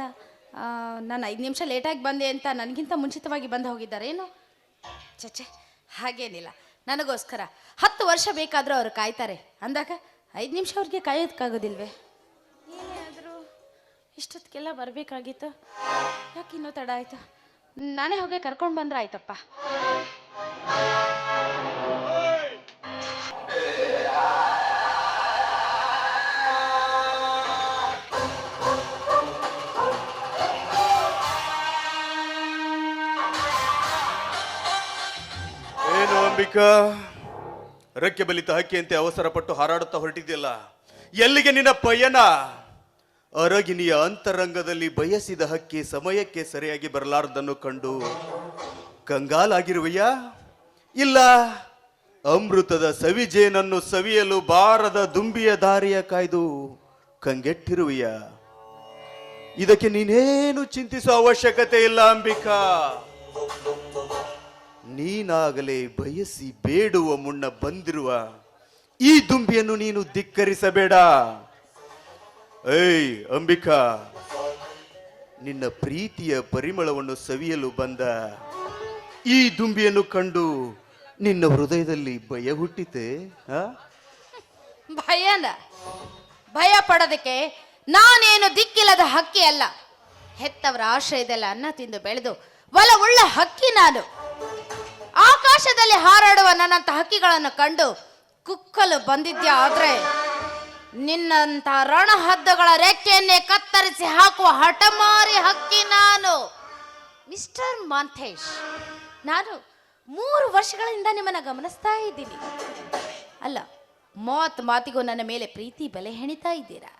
ಅಲ್ಲ ನಾನು ಐದು ನಿಮಿಷ ಲೇಟಾಗಿ ಬಂದೆ ಅಂತ ನನಗಿಂತ ಮುಂಚಿತವಾಗಿ ಬಂದು ಹೋಗಿದ್ದಾರೆ, ಏನು? ಚಚೆ ಹಾಗೇನಿಲ್ಲ. ನನಗೋಸ್ಕರ ಹತ್ತು ವರ್ಷ ಬೇಕಾದರೂ ಅವರು ಕಾಯ್ತಾರೆ. ಅಂದಾಗ ಐದು ನಿಮಿಷ ಅವ್ರಿಗೆ ಕಾಯೋದಕ್ಕಾಗೋದಿಲ್ವೇ? ಏನೇ ಆದರೂ ಇಷ್ಟೊತ್ತಿಗೆಲ್ಲ ಬರಬೇಕಾಗಿತ್ತು. ಯಾಕೆ ಇನ್ನೂ ತಡ ಆಯಿತು? ನಾನೇ ಹೋಗಿ ಕರ್ಕೊಂಡು ಬಂದ್ರೆ ಆಯ್ತಪ್ಪ. ಅಂಬಿಕಾ ರೆಕ್ಕೆ ಬಲಿತ ಹಕ್ಕಿಯಂತೆ ಅವಸರ ಪಟ್ಟು ಹಾರಾಡುತ್ತಾ ಹೊರಟಿದೆಯಲ್ಲ? ಎಲ್ಲಿಗೆ ನಿನ್ನ ಪಯಣ? ಅರಗಿನಿಯ ಅಂತರಂಗದಲ್ಲಿ ಬಯಸಿದ ಹಕ್ಕಿ ಸಮಯಕ್ಕೆ ಸರಿಯಾಗಿ ಬರಲಾರದನ್ನು ಕಂಡು ಕಂಗಾಲಾಗಿರುವಯ್ಯಾ ಇಲ್ಲ, ಅಮೃತದ ಸವಿಜೇನನ್ನು ಸವಿಯಲು ಬಾರದ ದುಂಬಿಯ ದಾರಿಯ ಕಾಯ್ದು ಕಂಗೆಟ್ಟಿರುವಯ್ಯ ಇದಕ್ಕೆ ನೀನೇನು ಚಿಂತಿಸುವ ಅವಶ್ಯಕತೆ ಇಲ್ಲ, ಅಂಬಿಕಾ. ನೀನಾಗಲೇ ಬಯಸಿ ಬೇಡುವ ಮುನ್ನ ಬಂದಿರುವ ಈ ದುಂಬಿಯನ್ನು ನೀನು ಧಿಕ್ಕರಿಸಬೇಡ. ಏಯ್, ಅಂಬಿಕಾ, ನಿನ್ನ ಪ್ರೀತಿಯ ಪರಿಮಳವನ್ನು ಸವಿಯಲು ಬಂದ ಈ ದುಂಬಿಯನ್ನು ಕಂಡು ನಿನ್ನ ಹೃದಯದಲ್ಲಿ ಭಯ ಹುಟ್ಟಿತೆ? ಆ? ಭಯನ ಭಯ ಪಡೋದಕ್ಕೆ ನಾನೇನು ದಿಕ್ಕಿಲ್ಲದ ಹಕ್ಕಿ ಅಲ್ಲ. ಹೆತ್ತವರ ಆಶ್ರಯದಲ್ಲ ಅನ್ನ ತಿಂದು ಬೆಳೆದು ಒಲವುಳ್ಳ ಹಕ್ಕಿ ನಾನು. ಆಕಾಶದಲ್ಲಿ ಹಾರಾಡುವ ನನ್ನಂತ ಹಕ್ಕಿಗಳನ್ನು ಕಂಡು ಕುಕ್ಕಲು ಬಂದಿದ್ಯಾ? ಆದ್ರೆ ನಿನ್ನಂತ ರಣಹದ್ದುಗಳ ರೆಕ್ಕೆಯನ್ನೇ ಕತ್ತರಿಸಿ ಹಾಕುವ ಹಠಮಾರಿ ಹಕ್ಕಿ ನಾನು. ಮಿಸ್ಟರ್ ಮಾಂಥೇಶ್ ನಾನು ಮೂರು ವರ್ಷಗಳಿಂದ ನಿಮ್ಮನ್ನ ಗಮನಿಸ್ತಾ ಇದ್ದೀನಿ. ಅಲ್ಲ ಮಾತ್ ಮಾತಿಗೂ ನನ್ನ ಮೇಲೆ ಪ್ರೀತಿ, ಬೆಲೆ ಹೆಣಿತಾ ಇದ್ದೀರಾ?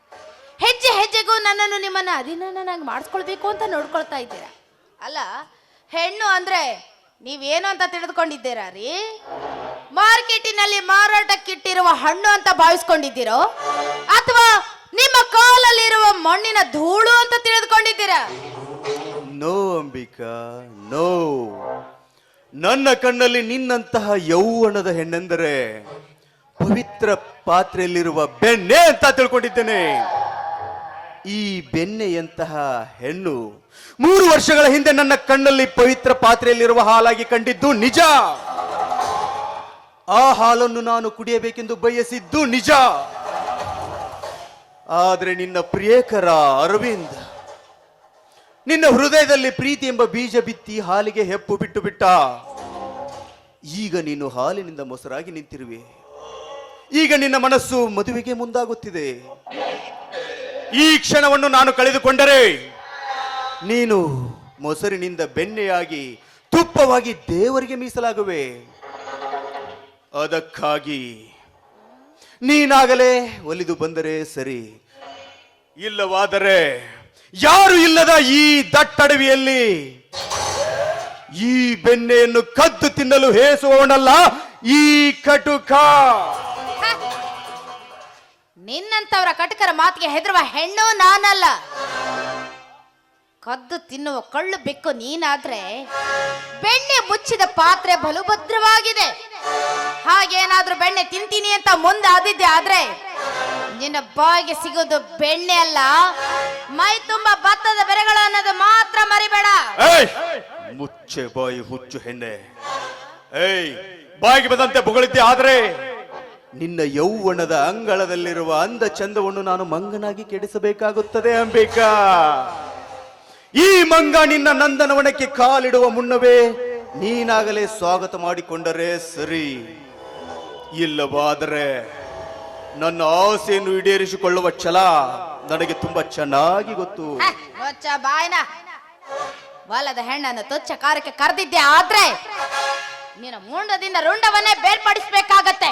ಹೆಜ್ಜೆ ಹೆಜ್ಜೆಗೂ ನನ್ನನ್ನು ನಿಮ್ಮನ್ನ ಅಧೀನನಾಗಿ ಮಾಡಿಸ್ಕೊಳ್ಬೇಕು ಅಂತ ನೋಡ್ಕೊಳ್ತಾ ಇದ್ದೀರಾ? ಅಲ್ಲ, ಹೆಣ್ಣು ಅಂದ್ರೆ ನೀವೇನು ಅಂತ ತಿಳಿದುಕೊಂಡಿದ್ದೀರಾ ರೀ? ಮಾರ್ಕೆಟಿನಲ್ಲಿ ಮಾರಾಟಕ್ಕಿಟ್ಟಿರುವ ಹಣ್ಣು ಅಂತ ಭಾವಿಸ್ಕೊಂಡಿದ್ದೀರೋ? ಅಥವಾ ನಿಮ್ಮ ಕಾಲಲ್ಲಿರುವ ಮಣ್ಣಿನ ಧೂಳು ಅಂತ ತಿಳಿದುಕೊಂಡಿದ್ದೀರಾ? No, Ambika, no. ನನ್ನ ಕಣ್ಣಲ್ಲಿ ನಿನ್ನಂತಹ ಯೌವನದ ಹೆಣ್ಣೆಂದರೆ ಪವಿತ್ರ ಪಾತ್ರೆಯಲ್ಲಿರುವ ಬೆಣ್ಣೆ ಅಂತ ತಿಳ್ಕೊಂಡಿದ್ದೇನೆ. ಈ ಬೆನ್ನೆಯಂತಹ ಹೆಣ್ಣು ಮೂರು ವರ್ಷಗಳ ಹಿಂದೆ ನನ್ನ ಕಣ್ಣಲ್ಲಿ ಪವಿತ್ರ ಪಾತ್ರೆಯಲ್ಲಿರುವ ಹಾಲಾಗಿ ಕಂಡಿದ್ದು ನಿಜ. ಆ ಹಾಲನ್ನು ನಾನು ಕುಡಿಯಬೇಕೆಂದು ಬಯಸಿದ್ದು ನಿಜ. ಆದರೆ ನಿನ್ನ ಪ್ರಿಯಕರ ಅರವಿಂದ್, ನಿನ್ನ ಹೃದಯದಲ್ಲಿ ಪ್ರೀತಿ ಎಂಬ ಬೀಜ ಬಿತ್ತಿ ಹಾಲಿಗೆ ಹೆಪ್ಪು ಬಿಟ್ಟು ಬಿಟ್ಟ. ಈಗ ನೀನು ಹಾಲಿನಿಂದ ಮೊಸರಾಗಿ ನಿಂತಿರುವೆ. ಈಗ ನಿನ್ನ ಮನಸ್ಸು ಮದುವೆಗೆ ಮುಂದಾಗುತ್ತಿದೆ. ಈ ಕ್ಷಣವನ್ನು ನಾನು ಕಳೆದುಕೊಂಡರೆ ನೀನು ಮೊಸರಿನಿಂದ ಬೆಣ್ಣೆಯಾಗಿ ತುಪ್ಪವಾಗಿ ದೇವರಿಗೆ ಮೀಸಲಾಗುವೆ. ಅದಕ್ಕಾಗಿ ನೀನಾಗಲೇ ಒಲಿದು ಬಂದರೆ ಸರಿ. ಇಲ್ಲವಾದರೆ ಯಾರು ಇಲ್ಲದ ಈ ದಟ್ಟಡವಿಯಲ್ಲಿ ಈ ಬೆಣ್ಣೆಯನ್ನು ಕದ್ದು ತಿನ್ನಲು ಹೇಸುವವನಲ್ಲ ಈ ಕಟುಕ. ನಿನ್ನಂತವರ ಕಟಕರ ಮಾತಿಗೆ ಹೆದರುವ ಹೆಣ್ಣು ನಾನಲ್ಲ. ಕದ್ದು ತಿನ್ನುವ ಕಳ್ಳು ಬೆಕ್ಕು ನೀನಾದ್ರೆ ಬೆಣ್ಣೆ ಮುಚ್ಚಿದ ಪಾತ್ರೆ ಬಲು ಭದ್ರವಾಗಿದೆ ಹಾಗೇನಾದ್ರೂ ಬೆಣ್ಣೆ ತಿಂತೀನಿ ಅಂತ ಮುಂದೆ ಆದಿದ್ದೆ ಆದ್ರೆ ನಿನ್ನ ಬಾಯಿಗೆ ಸಿಗೋದು ಬೆಣ್ಣೆ ಅಲ್ಲ. ಮೈ ತುಂಬಾ ಭತ್ತದ ಬೆರೆಗಳು ಅನ್ನೋದು ಮಾತ್ರ ಮರಿಬೇಡ. ಮುಚ್ಚೆ ಬಾಯಿ ಹುಚ್ಚು ಹೆಣ್ಣೆ. ಏಯ್, ಬಾಯಿಗೆ ಬಂದಂತೆ ಬೊಗಳಿದ್ದೆ ಆದ್ರೆ ನಿನ್ನ ಯೌವನದ ಅಂಗಳದಲ್ಲಿರುವ ಅಂದ ಚಂದವನ್ನು ನಾನು ಮಂಗನಾಗಿ ಕೆಡಿಸಬೇಕಾಗುತ್ತದೆ, ಅಂಬಿಕಾ. ಈ ಮಂಗ ನಿನ್ನ ನಂದನವನಕ್ಕೆ ಕಾಲಿಡುವ ಮುನ್ನವೇ ನೀನಾಗಲೇ ಸ್ವಾಗತ ಮಾಡಿಕೊಂಡರೆ ಸರಿ. ಇಲ್ಲವಾದರೆ ನನ್ನ ಆಸೆಯನ್ನು ಈಡೇರಿಸಿಕೊಳ್ಳುವ ಛಲ ನನಗೆ ತುಂಬಾ ಚೆನ್ನಾಗಿ ಗೊತ್ತು. ಬಾಲದ ಹೆಣ್ಣನ್ನು ತುಚ್ಛ ಕಾರ್ಯಕ್ಕೆ ಕರೆದಿದ್ದೆ ಆದ್ರೆ ನಿನ್ನ ಮುಂಡದಿಂದ ರುಂಡವನ್ನೇ ಬೇರ್ಪಡಿಸ್ಬೇಕಾಗತ್ತೆ.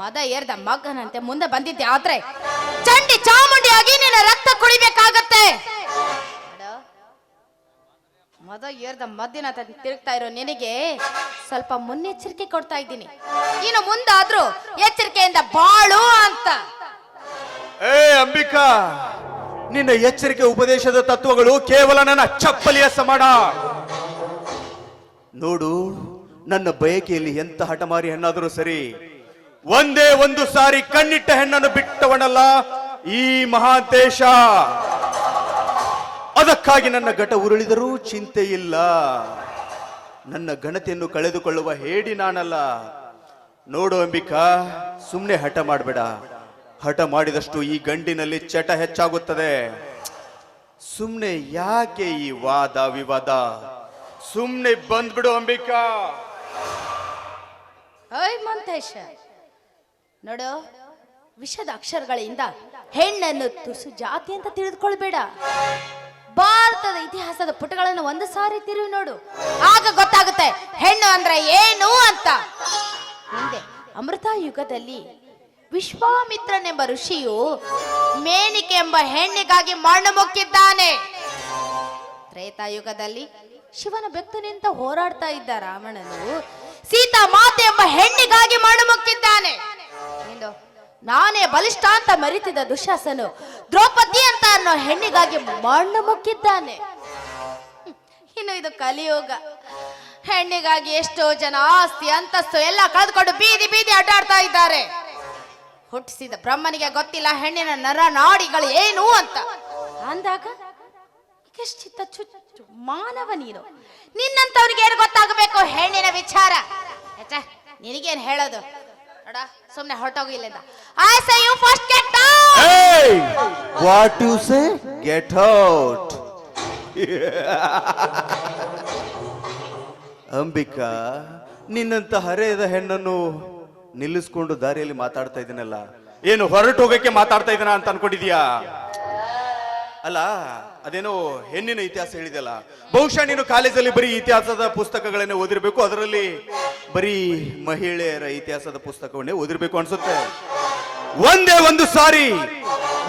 ಮದ ಏರ್ದ ಮಗನಂತೆ ಮುಂದೆ ಬಂದಿದ್ದೆ, ಆದ್ರೆ ಚಂಡಿ ಚಾಮುಂಡಿಯಾಗಿ ನಿನ್ನ ರಕ್ತ ಕುಡಿಬೇಕಾಗತ್ತೆ. ಮದ ಏರ್ದ ಮದ್ದಿನ ತಿರುಗ್ತಾ ಇರೋ ನಿನಗೆ ಸ್ವಲ್ಪ ಮುನ್ನೆಚ್ಚರಿಕೆ ಕೊಡ್ತಾ ಇದ್ದೀನಿ. ಇನ್ನು ಮುಂದಾದ್ರೂ ಎಚ್ಚರಿಕೆಯಿಂದ ಬಾಳು ಅಂತ. ಏ, ಅಂಬಿಕಾ, ನಿನ್ನ ಎಚ್ಚರಿಕೆ ಉಪದೇಶದ ತತ್ವಗಳು ಕೇವಲ ನನ್ನ ಚಪ್ಪಲಿಯ ಸಮಾಡ ನೋಡು, ನನ್ನ ಬಯಕೆಯಲ್ಲಿ ಎಂತ ಹಠಮಾರಿ ಹೆಣ್ಣಾದರೂ ಸರಿ ಒಂದೇ ಒಂದು ಸಾರಿ ಕಣ್ಣಿಟ್ಟ ಹೆಣ್ಣನ್ನು ಬಿಟ್ಟವನಲ್ಲ, ಈ ಮಹಾದೇಶ ಅದಕ್ಕಾಗಿ ನನ್ನ ಘಟ ಉರುಳಿದರೂ ಚಿಂತೆ ಇಲ್ಲ. ನನ್ನ ಘನತೆಯನ್ನು ಕಳೆದುಕೊಳ್ಳುವ ಹೇಡಿ ನಾನಲ್ಲ. ನೋಡು ಅಂಬಿಕಾ ಸುಮ್ಮನೆ ಹಠ ಮಾಡಬೇಡ. ಹಠ ಮಾಡಿದಷ್ಟು ಈ ಗಂಡಿನಲ್ಲಿ ಚಟ ಹೆಚ್ಚಾಗುತ್ತದೆ. ಸುಮ್ಮನೆ ಯಾಕೆ ಈ ವಾದ, ವಿವಾದ? ಸುಮ್ಮನೆ ಬಂದ್ಬಿಡು ಅಂಬಿಕಾ. ಮಂತೇಶ ನೋಡು, ವಿಷದ ಅಕ್ಷರಗಳಿಂದ ಹೆಣ್ಣನ್ನು ತುಸು ಜಾತಿ ಅಂತ ತಿಳಿದುಕೊಳ್ಬೇಡ. ಭಾರತದ ಇತಿಹಾಸದ ಪುಟಗಳನ್ನು ಒಂದು ಸಾರಿ ತಿರುವಿ ನೋಡು. ಆಗ ಗೊತ್ತಾಗುತ್ತೆ ಹೆಣ್ಣು ಅಂದ್ರೆ ಏನು ಅಂತ. ಮುಂದೆ ಅಮೃತ ಯುಗದಲ್ಲಿ ವಿಶ್ವಾಮಿತ್ರನೆಂಬ ಋಷಿಯು ಮೇನಿಕೆ ಎಂಬ ಹೆಣ್ಣಿಗಾಗಿ ಮಣ್ಣು ಮುಕ್ಕಿದ್ದಾನೆ. ತ್ರೇತಾಯುಗದಲ್ಲಿ ಶಿವನ ಭಕ್ತನಿಂದ ಹೋರಾಡ್ತಾ ಇದ್ದ ರಾವಣನು ಸೀತಾ ಮಾತೆ ಎಂಬ ಹೆಣ್ಣಿಗಾಗಿ ಮಣ್ಣು ಮುಕ್ಕಿದ್ದಾನೆ. ನಾನೇ ಬಲಿಷ್ಠ ಅಂತ ಮರಿತಿದ್ದ ದುಶಾಸನು ದ್ರೌಪದಿ ಅಂತ ಅನ್ನೋ ಹೆಣ್ಣಿಗಾಗಿ ಮಣ್ಣು ಮುಕ್ಕಿದ್ದಾನೆ. ಇನ್ನು ಇದು ಕಲಿಯೋಗ. ಹೆಣ್ಣಿಗಾಗಿ ಎಷ್ಟೋ ಜನ ಆಸ್ತಿ, ಅಂತಸ್ತು ಎಲ್ಲ ಕಳೆದುಕೊಂಡು ಬೀದಿ ಬೀದಿ ಅಡ್ಡಾಡ್ತಾ ಇದ್ದಾರೆ. ಹುಟ್ಟಿಸಿದ ಬ್ರಹ್ಮನಿಗೆ ಗೊತ್ತಿಲ್ಲ ಹೆಣ್ಣಿನ ನರ ನಾಡಿಗಳು ಏನು ಅಂತ. ಅಂದಾಗ ಚಿತ್ತ ಚುಚ್ಚು ಮಾನವ ನೀನು. ನಿನ್ನಂತವ್ರಿಗೆ ಏನು ಗೊತ್ತಾಗಬೇಕು? ಹೆಣ್ಣಿನ ವಿಚಾರ. ನಿನಗೇನು ಹೇಳೋದು? ನೋಡ ಇಲ್ಲಿಂದ. I say you first get what you say get out Ambika ನಿನ್ನಂತ ಹರೆಯದ ಹೆಣ್ಣನ್ನು ನಿಲ್ಲಿಸ್ಕೊಂಡು ದಾರಿಯಲ್ಲಿ ಮಾತಾಡ್ತಾ ಇದ್ದೀನಲ್ಲ ಏನು ಹೊರಟು ಹೋಗಕ್ಕೆ ಮಾತಾಡ್ತಾ ಇದ್ದೀನ ಅಂತ ಅನ್ಕೊಂಡಿದ್ಯಾ? ಅಲ್ಲ ಅದೇನೋ ಹೆಣ್ಣಿನ ಇತಿಹಾಸ ಹೇಳಿದೆಲ್ಲ ಬಹುಶಃ ನೀನು ಕಾಲೇಜಲ್ಲಿ ಬರೀ ಇತಿಹಾಸದ ಪುಸ್ತಕಗಳನ್ನೇ ಓದಿರಬೇಕು ಅದರಲ್ಲಿ ಬರೀ ಮಹಿಳೆಯರ ಇತಿಹಾಸದ ಪುಸ್ತಕವನ್ನೇ ಓದಿರ್ಬೇಕು ಅನ್ಸುತ್ತೆ. ಒಂದೇ ಒಂದು ಸಾರಿ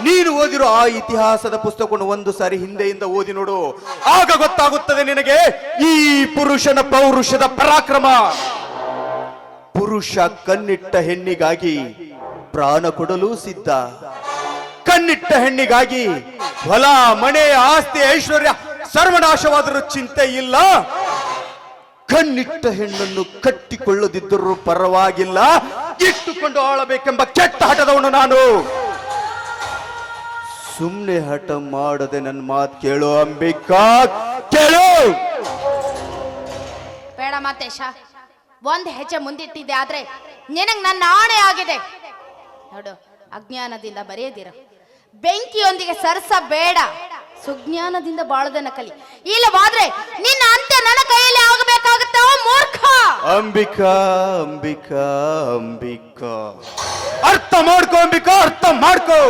ನೀನು ಓದಿರೋ ಆ ಇತಿಹಾಸದ ಪುಸ್ತಕವನ್ನು ಒಂದು ಸಾರಿ ಹಿಂದೆಯಿಂದ ಓದಿ ನೋಡು. ಆಗ ಗೊತ್ತಾಗುತ್ತದೆ ನಿನಗೆ ಈ ಪುರುಷನ ಪೌರುಷದ ಪರಾಕ್ರಮ. ಪುರುಷ ಕಣ್ಣಿಟ್ಟ ಹೆಣ್ಣಿಗಾಗಿ ಪ್ರಾಣ ಕೊಡಲು ಸಿದ್ಧ. ಕಣ್ಣಿಟ್ಟ ಹೆಣ್ಣಿಗಾಗಿ ಹೊಲ, ಮನೆ, ಆಸ್ತಿ, ಐಶ್ವರ್ಯ ಸರ್ವನಾಶವಾದರೂ ಚಿಂತೆ ಇಲ್ಲ. ಕಣ್ಣಿಟ್ಟ ಹೆಣ್ಣನ್ನು ಕಟ್ಟಿಕೊಳ್ಳದಿದ್ದರೂ ಪರವಾಗಿಲ್ಲ. ಇಟ್ಟುಕೊಂಡು ಆಳಬೇಕೆಂಬ ಕೆಟ್ಟ ಹಠದವನು ನಾನು. ಸುಮ್ಮನೆ ಹಠ ಮಾಡದೆ ನನ್ನ ಮಾತು ಕೇಳು ಅಂಬಿಕಾ, ಕೇಳು. ಬೇಡ ಮಾತೇಶ, ಒಂದ್ ಹೆಜ್ಜೆ ಮುಂದಿಟ್ಟಿದ್ದೆ ಆದ್ರೆ ನಿನಗ್ ನನ್ನ ಆಣೆ ಆಗಿದೆ. ನೋಡು, ಅಜ್ಞಾನದಿಂದ ಬರೆಯದಿರ. ಬೆಂಕಿಯೊಂದಿಗೆ ಸರಸ ಬೇಡ ಸುಜ್ಞಾನದಿಂದ ಬಾಳದನ್ನ ಕಲಿ. ಇಲ್ಲವಾದ್ರೆ ನಿನ್ನ ಅಂತ್ಯ ನನ್ನ ಕೈಯಲ್ಲಿ ಆಗಬೇಕಾಗುತ್ತೆ ಓ ಮೂರ್ಖ! ಅಂಬಿಕಾ ಅಂಬಿಕಾ ಅಂಬಿಕಾ. ಅರ್ಥ ಮಾಡ್ಕೋ, ಅಂಬಿಕಾ, ಅರ್ಥ ಮಾಡ್ಕೋ.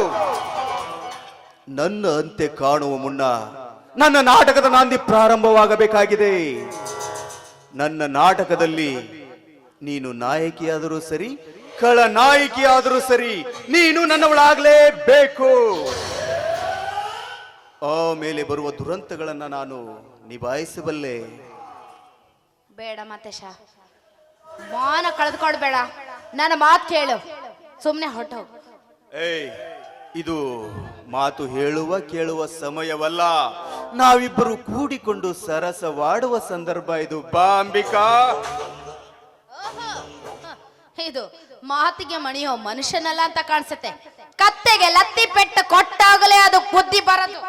ನನ್ನ ಅಂತ್ಯ ಕಾಣುವ ಮುನ್ನ ನನ್ನ ನಾಟಕದ ನಾಂದಿ ಪ್ರಾರಂಭವಾಗಬೇಕಾಗಿದೆ. ನನ್ನ ನಾಟಕದಲ್ಲಿ ನೀನು ನಾಯಕಿಯಾದರೂ ಸರಿ, ಕಳ ನಾಯಕಿಯಾದರೂ ಸರಿ, ನೀನು ನನ್ನವಳಾಗಲೇಬೇಕು. ಆಮೇಲೆ ಬರುವ ದುರಂತಗಳನ್ನು ನಾನು ನಿಭಾಯಿಸಬಲ್ಲೆ. ಬೇಡ ಮತ್ತೆ ಶಾ. ಮಾನ ಕಳೆದುಕೊಳ್ಬೇಡ. ನನ್ನ ಮಾತು ಕೇಳು. ಸುಮ್ಮನೆ ಹೊಟ್ಟು ಏಯ್ ಇದು ಮಾತು ಹೇಳುವ ಕೇಳುವ ಸಮಯವಲ್ಲ. ನಾವಿಬ್ಬರು ಕೂಡಿಕೊಂಡು ಸರಸವಾಡುವ ಸಂದರ್ಭ ಇದು. ಬಾಂಬಿಕಾ! ಇದು ಮಾತಿಗೆ ಮಣಿಯೋ ಮನುಷ್ಯನಲ್ಲ ಅಂತ ಕಾಣಿಸುತ್ತೆ. ಕತ್ತೆಗೆ ಲತ್ತಿ ಪೆಟ್ಟು ಕೊಟ್ಟಾಗಲೇ ಅದು ಬುದ್ಧಿ ಬರದು.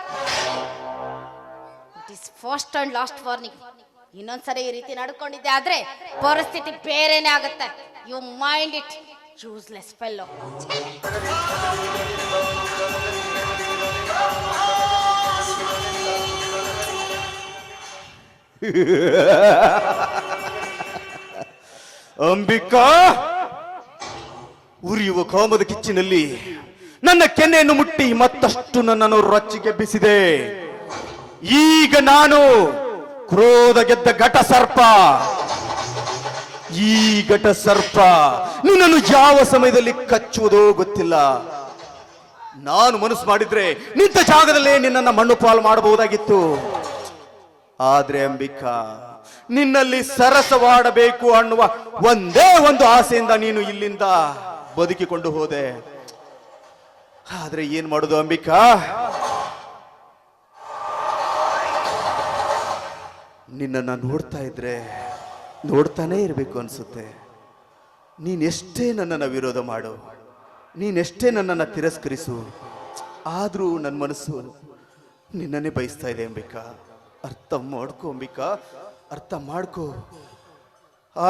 It is first and last warning ಇನ್ನೊಂದ್ಸರಿ ಈ ರೀತಿ ನಡ್ಕೊಂಡಿದ್ದೆ ಆದ್ರೆ ಪರಿಸ್ಥಿತಿ ಬೇರೆನೆ ಆಗುತ್ತೆ. You mind it useless fellow Ambika, ಉರಿಯುವ ಕೋಮದ ಕಿಚ್ಚಿನಲ್ಲಿ ನನ್ನ ಕೆನ್ನೆಯನ್ನು ಮುಟ್ಟಿ ಮತ್ತಷ್ಟು ನನ್ನನ್ನು ರೊಚ್ಚಿಗೆ ಬಿಸಿದೆ ಈಗ ನಾನು ಕ್ರೋಧ ಗೆದ್ದ ಘಟ ಸರ್ಪ. ಈ ಘಟ ಸರ್ಪ ನಿನ್ನನ್ನು ಯಾವ ಸಮಯದಲ್ಲಿ ಕಚ್ಚುವುದೋ ಗೊತ್ತಿಲ್ಲ. ನಾನು ಮನಸ್ಸು ಮಾಡಿದ್ರೆ ನಿಂತ ಜಾಗದಲ್ಲೇ ನಿನ್ನನ್ನು ಮಣ್ಣು ಪಾಲು ಮಾಡಬಹುದಾಗಿತ್ತು. ಆದ್ರೆ ಅಂಬಿಕಾ, ನಿನ್ನಲ್ಲಿ ಸರಸವಾಡಬೇಕು ಅನ್ನುವ ಒಂದೇ ಒಂದು ಆಸೆಯಿಂದ ನೀನು ಇಲ್ಲಿಂದ ಬದುಕಿಕೊಂಡು ಹೋದೆ. ಆದ್ರೆ ಏನ್ ಮಾಡುದು ಅಂಬಿಕಾ? ನಿನ್ನನ್ನು ನೋಡ್ತಾ ಇದ್ರೆ ನೋಡ್ತಾನೇ ಇರಬೇಕು ಅನಿಸುತ್ತೆ. ನೀನೆಷ್ಟೇ ನನ್ನನ್ನು ವಿರೋಧ ಮಾಡು ನೀನೆಷ್ಟೇ ನನ್ನನ್ನು ತಿರಸ್ಕರಿಸು, ಆದರೂ ನನ್ನ ಮನಸ್ಸು ನಿನ್ನನ್ನೇ ಬಯಸ್ತಾ ಇದೆ ಅಂಬಿಕಾ. ಅರ್ಥ ಮಾಡ್ಕೋ ಅಂಬಿಕಾ, ಅರ್ಥ ಮಾಡ್ಕೋ.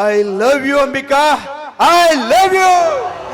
I love you Ambika I love you